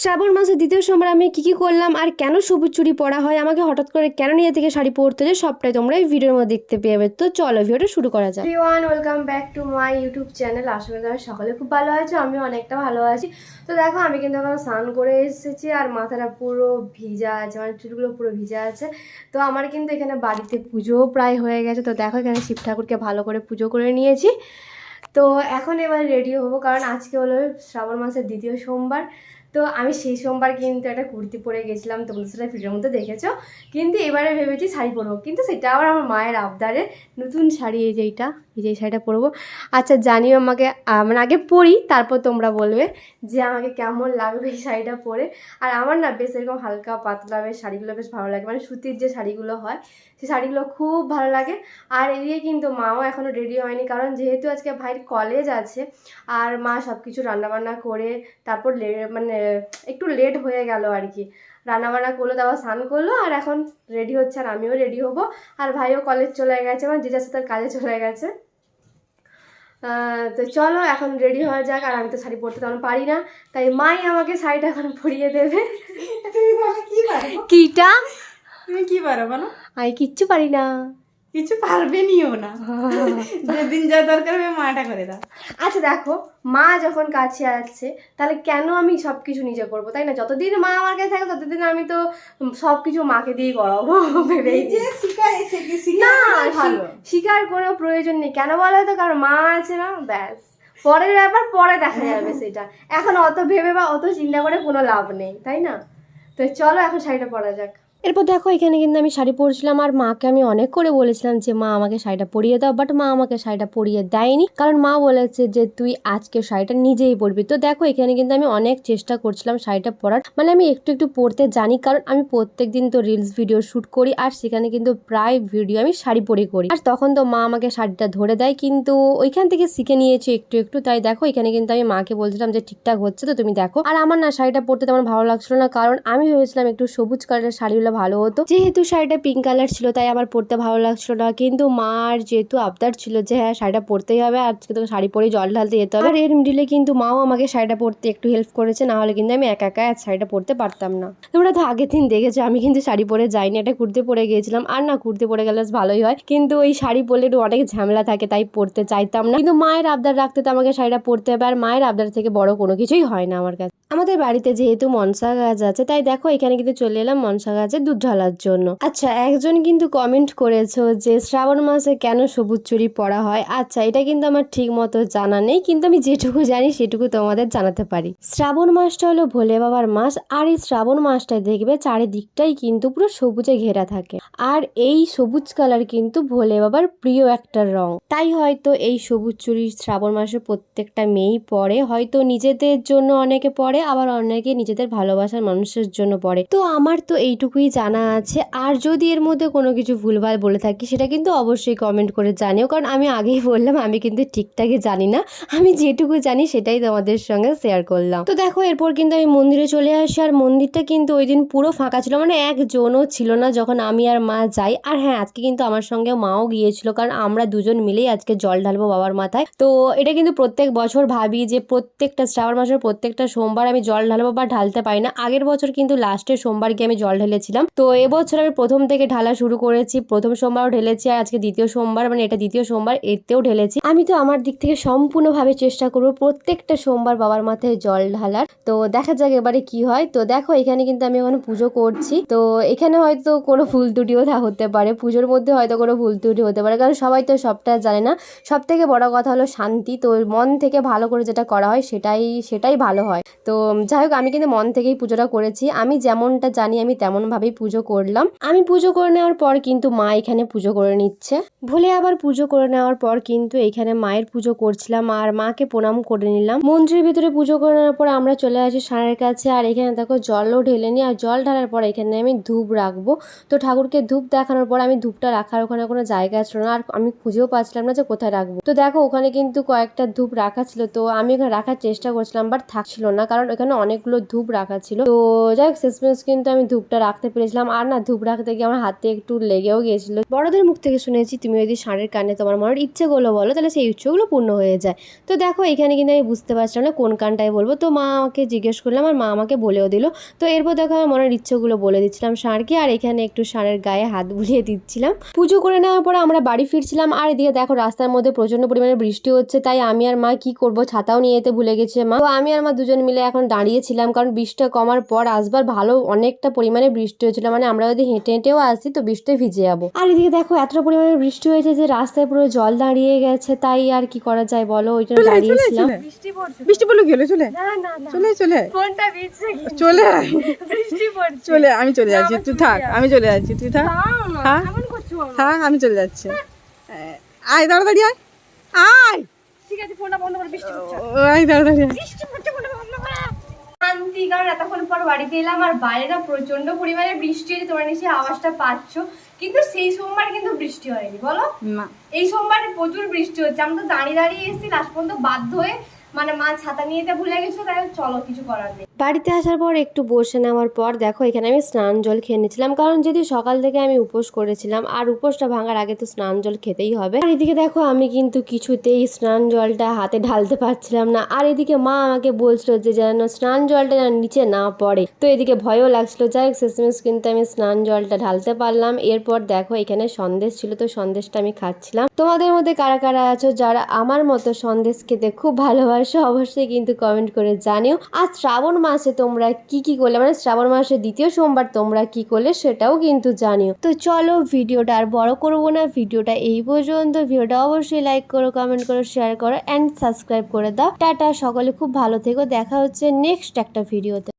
শ্রাবণ মাসের দ্বিতীয় সোমবার আমি কী কী করলাম, আর কেন সবুজ চুড়ি পরা হয়, আমাকে হঠাৎ করে কেন নিয়ে থেকে শাড়ি পরতে যে সবটাই তোমরা এই ভিডিওর মধ্যে দেখতে পেয়ে তো চলো ভিডিওটা শুরু করা যায় one welcome back to my YouTube channel আশা করি সকলে খুব ভালো আছো আমি অনেকটা ভালো আছি। তো দেখো, আমি কিন্তু এখন স্নান করে এসেছি, আর মাথাটা পুরো ভিজা আছে মানে চুলগুলো পুরো ভিজা আছে। তো আমার কিন্তু এখানে বাড়িতে পুজোও প্রায় হয়ে গেছে। তো দেখো, এখানে শিব ঠাকুরকে ভালো করে পুজো করে নিয়েছি। তো এখন এবার রেডি হব, কারণ আজকে হলো শ্রাবণ মাসের দ্বিতীয় সোমবার। তো আমি সেই সোমবার কিন্তু একটা কুর্তি পরে গেছিলাম, তোমরা সেটা ভিডিওর মধ্যে দেখেছ। কিন্তু এবারে ভেবেছি শাড়ি পরবো, কিন্তু সেটা আবার আমার মায়ের আবদারে। নতুন শাড়ি এই যে এইটা, এই যে শাড়িটা পরবো। আচ্ছা জানিও আমাকে মানে আগে পরি, তারপর তোমরা বলবে যে আমাকে কেমন লাগবে এই শাড়িটা পরে। আর আমার না বেশ এরকম হালকা পাতলা বেশ শাড়িগুলো বেশ ভালো লাগে মানে সুতির যে শাড়িগুলো হয় সেই শাড়িগুলো খুব ভালো লাগে। আর এদিকে কিন্তু মাও এখনও রেডি হয়নি কারণ যেহেতু আজকে ভাইয়ের কলেজ আছে আর মা সব কিছু রান্নাবান্না করে তারপর লে- মানে একটু লেট হয়ে গেল আর কি রান্নাবান্না করল তারপর স্নান করল আর এখন রেডি হচ্ছে আর আমিও রেডি হব। আর ভাইও কলেজ চলে গেছে আমার যে যার সাথে তার কাজে চলে গেছে। তো চলো এখন রেডি হয়ে যাক আর আমি তো শাড়ি পরতে তেমন পারি না তাই মাই আমাকে শাড়িটা এখন পরিয়ে দেবে। কিটা? তুমি কি পারো বলো? আমি কিচ্ছু পারি না। কিছু পারবে নিও না। যেদিন যা দরকার হবে মাটা করে দাও। আচ্ছা দেখো মা যখন কাছে আছে তাহলে কেন আমি সব কিছু নিজে করব তাই না? যতদিন মা আমার কাছে থাকে ততদিন আমি তো সব কিছু মাকে দিয়েই করাবো না। শিকার করেও প্রয়োজন নেই। কেন বলো তো? কারণ মা আছে না ব্যাস। পরের ব্যাপার পরে দেখা যাবে সেটা। এখন অত ভেবে বা অত চিন্তা করে কোনো লাভ নেই তাই না? তো চলো এখন শাড়িটা পরা যাক। এরপর দেখো, এখানে কিন্তু আমি শাড়ি পরছিলাম আর মাকে আমি অনেক করে বলেছিলাম যে, মা, আমাকে শাড়িটা পরিয়ে দাও। বাট মা আমাকে শাড়িটা পরিয়ে দেয়নি। কারণ মা বলেছে যে, তুই আজকে শাড়িটা নিজেই পরবি। তো দেখো, এখানে কিন্তু আমি অনেক চেষ্টা করছিলাম শাড়িটা পরার। মানে আমি একটু একটু পরতে জানি, কারণ আমি প্রত্যেক দিন তো রিলস ভিডিও শ্যুট করি আর সেখানে কিন্তু প্রায় ভিডিও আমি শাড়ি পরে করি। আর তখন তো মা আমাকে শাড়িটা ধরে দেয়, কিন্তু ওইখান থেকে শিখে নিয়েছি একটু একটু। তাই দেখো, এখানে কিন্তু আমি মাকে বলছিলাম যে, ঠিকঠাক হচ্ছে তো, তুমি দেখো। আর আমার না শাড়িটা পরতে তেমন ভালো লাগছিল না, কারণ আমি ভেবেছিলাম একটু সবুজ কালারের শাড়িগুলো ভালো হতো। যেহেতু শাড়িটা পিঙ্ক কালার ছিল, তাই আমার পরতে ভালো লাগছিল না। কিন্তু মার যেহেতু আবদার ছিল যে হ্যাঁ শাড়িটা পরতেই হবে, আজকে তো শাড়ি পরে জল ঢালতে যেতে হবে। আর এর মিডিলে কিন্তু মাও আমাকে শাড়িটা পরতে একটু হেল্প করেছে, না হলে কিন্তু আমি একা একা শাড়িটা পরতে পারতাম না। তোমরা তো আগের দিন দেখেছ, আমি কিন্তু শাড়ি পরে যাইনি, একটা কুর্তি পরে গিয়েছিলাম। আর না, কুর্তি পরে গেলে ভালোই হয়। কিন্তু ওই শাড়ি পরলে একটু অনেক ঝামেলা থাকে, তাই পরতে চাইতাম না। কিন্তু মায়ের আবদার রাখতে তো আমাকে শাড়িটা পরতে হবে, আর মায়ের আবদার থেকে বড় কোনো কিছুই হয় না আমার কাছে। আমাদের বাড়িতে যেহেতু মনসা গাছ আছে, তাই দেখো এখানে কিন্তু চলে এলাম মনসা গাছে দুধ ঢালার জন্য। আচ্ছা একজন কিন্তু কমেন্ট করেছ যে, শ্রাবণ মাসে কেন সবুজ চুরি পরা হয়? আচ্ছা এটা কিন্তু আমার ঠিক মতো জানা নেই, কিন্তু আমি যেটুকু জানি সেটুকু তোমাদের জানাতে পারি। শ্রাবণ মাসটা হলো ভোলে বাবার মাস, আর এই শ্রাবণ মাসটায় দেখবে চারিদিকটাই কিন্তু পুরো সবুজে ঘেরা থাকে। আর এই সবুজ কালার কিন্তু ভোলে বাবার প্রিয় একটা রং। তাই হয়তো এই সবুজ চুরি শ্রাবণ মাসে প্রত্যেকটা মেয়েই পরে, হয়তো নিজেদের জন্য অনেকে পরে, আবার অনেকে নিজেদের ভালোবাসার মানুষের জন্য পরে। তো আমার তো এইটুকুই জানা আছে। আর যদি এর মধ্যে কোনো কিছু ভুলভাল বলে থাকি, সেটা কিন্তু অবশ্যই কমেন্ট করে জানিও। কারণ আমি আগেই বললাম, আমি কিন্তু ঠিকঠাকই জানি না। আমি যেটুকু জানি, সেটাই তোমাদের সঙ্গে শেয়ার করলাম। তো দেখো, এরপর কিন্তু আমি মন্দিরে চলে আসি। আর মন্দিরটা কিন্তু ওই দিন পুরো ফাঁকা ছিল। মানে একজনও ছিল না যখন আমি আর মা যাই। আর হ্যাঁ আজকে কিন্তু আমার সঙ্গে মাও গিয়েছিল। কারণ আমরা দুজন মিলেই আজকে জল ঢালবো বাবার মাথায়। তো এটা কিন্তু প্রত্যেক বছর ভাবি যে প্রত্যেকটা শ্রাবণ মাসের প্রত্যেকটা সোমবার আমি জল ঢালবো বা ঢালতে পারি না। আগের বছর কিন্তু লাস্টের সোমবার গিয়ে আমি জল ঢেলেছিলাম। তো এবছর আমি প্রথম থেকে ঢালা শুরু করেছি। প্রথম সোমবারও ঢেলেছি আর আজকে দ্বিতীয় সোমবার মানে এটা দ্বিতীয় সোমবার, এতেও ঢেলেছি। আমি তো আমার দিক থেকে সম্পূর্ণভাবে চেষ্টা করব প্রত্যেকটা সোমবার বাবার মাথায় জল ঢালার। তো দেখা যাক এবারে কি হয়। তো দেখো, এখানে কিন্তু আমি এখন পুজো করছি। তো এখানে হয়তো কোনো ভুল ত্রুটিও হতে পারে। পুজোর মধ্যে হয়তো কোনো ভুল ত্রুটি হতে পারে। কারণ সবাই তো সবটা জানে না। সব থেকে বড় কথা হলো শান্তি। তো মন থেকে ভালো করে যেটা করা হয় সেটাই সেটাই ভালো হয়। তো যাই হোক, আমি কিন্তু মন থেকেই পুজোটা করেছি। আমি যেমনটা জানি আমি তেমনভাবেই পুজো করলাম। আমি পুজো করে নেওয়ার পর কিন্তু মা এখানে পুজো করে নিচ্ছে। ভুলে আবার পুজো করে নেওয়ার পর কিন্তু এখানে মায়ের পুজো করছিলাম আর মাকে প্রণাম করে নিলাম। মন্দিরের ভিতরে পুজো করে নেওয়ার পর আমরা চলে আসি সারের কাছে আর এখানে দেখো জলও ঢেলে নিই আর জল ঢালার পর এখানে আমি ধূপ রাখব। তো ঠাকুরকে ধূপ দেখানোর পর আমি ধূপটা রাখার ওখানে কোনো জায়গা ছিল না আর আমি খুঁজেও পাচ্ছিলাম না যে কোথায় রাখব। তো দেখো ওখানে কিন্তু কয়েকটা ধূপ রাখা ছিল তো আমি ওখানে রাখার চেষ্টা করছিলাম বাট থাকছিল না কারণ ওখানে অনেকগুলো ধূপ রাখা ছিল। তো যাই হোক, শেষমেশ কিন্তু আমি ধূপটা রাখতে পেরেছিলাম। আর না ধূপ রাখতে গিয়ে আমার হাতে একটু লেগেও গিয়েছিল। বড়দের মুখ থেকে শুনেছি তুমি যদি ষাঁড়ের কানে তোমার মনের ইচ্ছেগুলো বলো, তাহলে সেই ইচ্ছেগুলো পূর্ণ হয়ে যায়। তো দেখো, এখানে কিন্তু আমি বুঝতে পারছিলাম না কোন কানটায় বলব। তো মা আমাকে জিজ্ঞেস করলাম আর মা আমাকে বলেও দিল। তো এরপর দেখো, আমার মনের ইচ্ছেগুলো বলে দিচ্ছিলাম ষাঁড়কে, আর এখানে একটু ষাঁড়ের গায়ে হাত বুলিয়ে দিচ্ছিলাম। পুজো করে নেওয়ার পরে আমরা বাড়ি ফিরছিলাম, আর এদিকে দেখো, রাস্তার মধ্যে প্রচণ্ড পরিমাণে বৃষ্টি হচ্ছে, তাই আমি আর মা কি করব ছাতাও নিয়ে যেতে ভুলে গেছে মা। তো আমি আর মা দুজন মিলে এখন দাঁড়িয়েছিলাম কারণ বৃষ্টিটা কমার পর আসবার ভালো অনেকটা পরিমাণে বৃষ্টি হয়েছিল। মানে আমরা যদি হেঁটে হেঁটেও আসি তো বৃষ্টিতে ভিজে যাব। আর এদিকে দেখো এতটা পরিমাণে বৃষ্টি হয়েছে যে রাস্তায় পুরো জল দাঁড়িয়ে গেছে। তাই আর কি করা যায় বলো? ওই জন্য দাঁড়িয়েছিলাম। বৃষ্টি পড়ছে বৃষ্টি পড়ল কি চলে। না না না। চলে চলে। ভিজছে চলে। বৃষ্টি পড়ছে। চলে আমি চলে যাচ্ছি। তুই থাক আমি চলে যাচ্ছি। তুই থাক। হ্যাঁ? হ্যাঁ আমি চলে যাচ্ছি। আয় তাড়াতাড়ি আয়। আয়। ঠিক আছে ফোনটা বন্ধ করে বৃষ্টি পড়ছে। আয় তাড়াতাড়ি আয়। বৃষ্টি পড়ছে ফোনটা বন্ধ করো শান্তি কারণ এতক্ষণ পর বাড়িতে এলাম আর বাইরে না প্রচণ্ড পরিমাণে বৃষ্টি হয়েছে তোমার নিশ্চয়ই আওয়াজটা পাচ্ছ কিন্তু সেই সোমবার কিন্তু বৃষ্টি হয়নি বলো? এই সোমবারে প্রচুর বৃষ্টি হচ্ছে আমরা তো দাঁড়িয়ে দাঁড়িয়ে এসেছি লাস্ট পর্যন্ত বাধ্য হয়ে মানে মা ছাতা নিয়ে ভুলে গেছো, তাই চলো কিছু করার নেই। বাড়িতে আসার পর একটু বসে নেওয়ার পর দেখো, এখানে আমি স্নান জল খেয়ে নিয়েছিলাম। কারণ যদি সকাল থেকে আমি উপোস করেছিলাম, আর উপোসটা ভাঙার আগে তো স্নান জল খেতেই হবে। আর এদিকে দেখো, আমি কিন্তু কিছুতেই স্নান জলটা হাতে ঢালতে পারছিলাম না। আর এদিকে মা আমাকে বলছিল যে যেন স্নান জলটা যেন নিচে না পড়ে। তো এদিকে ভয়ও লাগছিল। যাই শেষমেশ কিন্তু আমি স্নান জলটা ঢালতে পারলাম। এরপর দেখো, এখানে সন্দেশ ছিল, তো সন্দেশটা আমি খাচ্ছিলাম। তোমাদের মধ্যে কারা কারা আছো, যারা আমার মতো সন্দেশ খেতে খুব ভালোবাসো অবশ্যই অবশ্যই কিন্তু কমেন্ট করে জানিও। আর শ্রাবণ মাসে তোমরা কি কি করলে? মানে শ্রাবণ মাসের দ্বিতীয় সোমবার তোমরা কি করলে সেটাও কিন্তু জানিও। তো চলো ভিডিওটা আর বড় করব না। ভিডিওটা এই পর্যন্ত। ভিডিওটা অবশ্যই লাইক করো কমেন্ট করো শেয়ার করো অ্যান্ড সাবস্ক্রাইব করে দাও। টাটা, সকলে খুব ভালো থেকো। দেখা হচ্ছে নেক্সট একটা ভিডিওতে